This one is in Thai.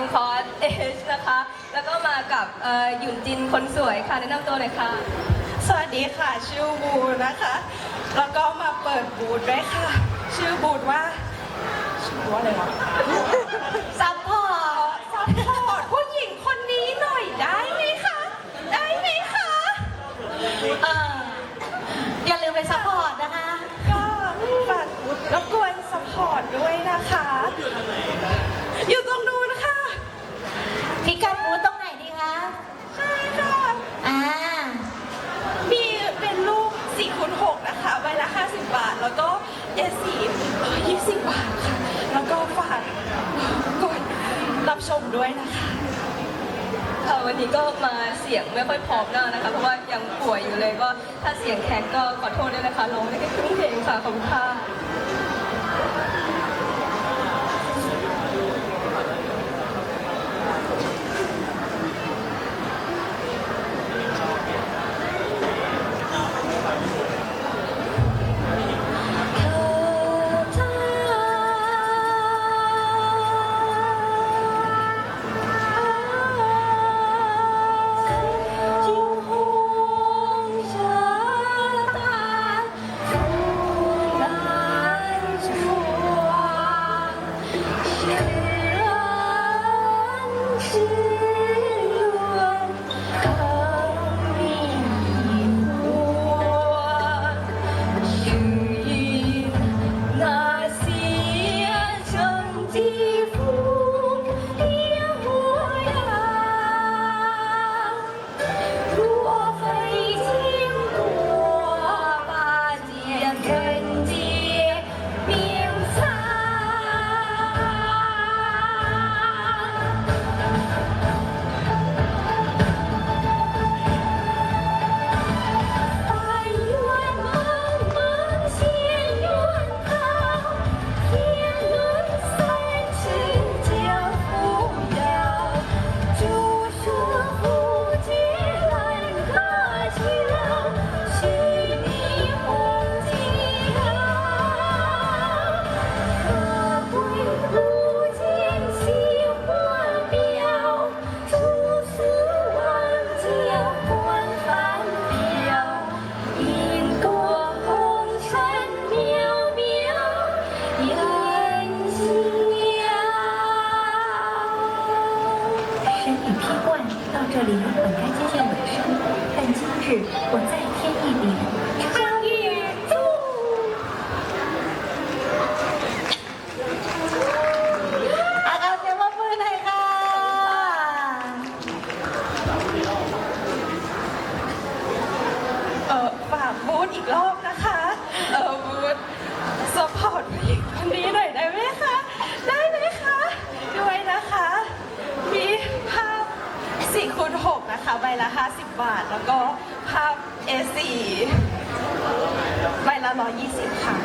เนมคอร์สเอชนะคะ แล้วก็มากับเอ่อหยุนจินคนสวยค่ะ แนะนำตัวหน่อยค่ะ สวัสดีค่ะ ชื่อบูนะคะ แล้วก็มาเปิดบูธด้วยค่ะ ชื่อบูธว่า ชื่อบูธว่าอะไรวะซัพพอร์ต ซัพพอร์ตผู้หญิงคนนี้หน่อยได้ไหมคะ ได้ไหมคะ เอออย่าลืมไปซัพพอร์ตนะคะ ก็ฝากรบกวนซัพพอร์ตด้วยนะคะ อยู่ตรงนู้นค่ะ พิกัดบูธตรงไหนดีคะ ใช่ค่ะ อ่า มีเป็นรูป4คูณ6นะคะใบละ 50 บาท แล้วก็เอสี 20 บาทค่ะ แล้วก็ฝากกดรับชมด้วยนะคะเอ่อวันนี้ก็มาเสียงไม่ค่อยพร้อมหน้านะคะ เพราะว่ายังป่วยอยู่เลยก็ถ้าเสียงแข็งก็ขอโทษด้วยนะคะร้องได้แค่ครึ่งเพลงค่ะขอบคุณค่ะ 这里本该接近尾声，但今日我再4คูณ6นะคะ ใบละ 50 บาท แล้วก็ภาพ A4 ใบละ 120 ค่ะ